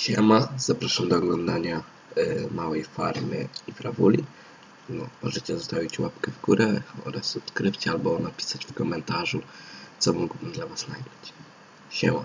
Siema, zapraszam do oglądania e, małej farmy i frawuli. No, możecie zostawić łapkę w górę oraz subskrypcję albo napisać w komentarzu, co mógłbym dla Was nagrać. Siema.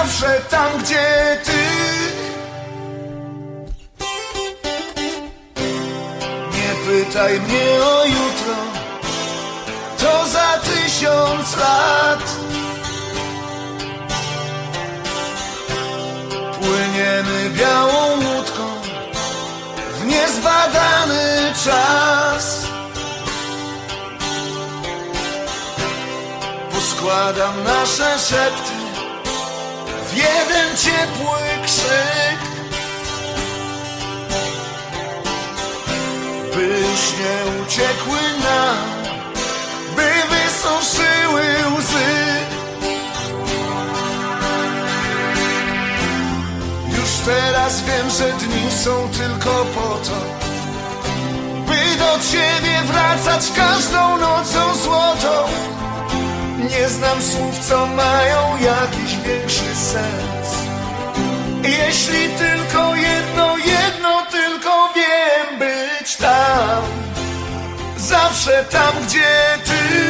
Zawsze tam, gdzie ty. Nie pytaj mnie o jutro To za tysiąc lat. Płyniemy białą łódką W niezbadany czas. Poskładam nasze szepty ciepły krzyk Byś nie uciekły nam, by wysuszyły łzy Już teraz wiem, że dni są tylko po to By do ciebie wracać każdą nocą złotą nie znam słów, co mają jakiś większy sens. Jeśli tylko jedno, jedno tylko wiem być tam, zawsze tam, gdzie ty.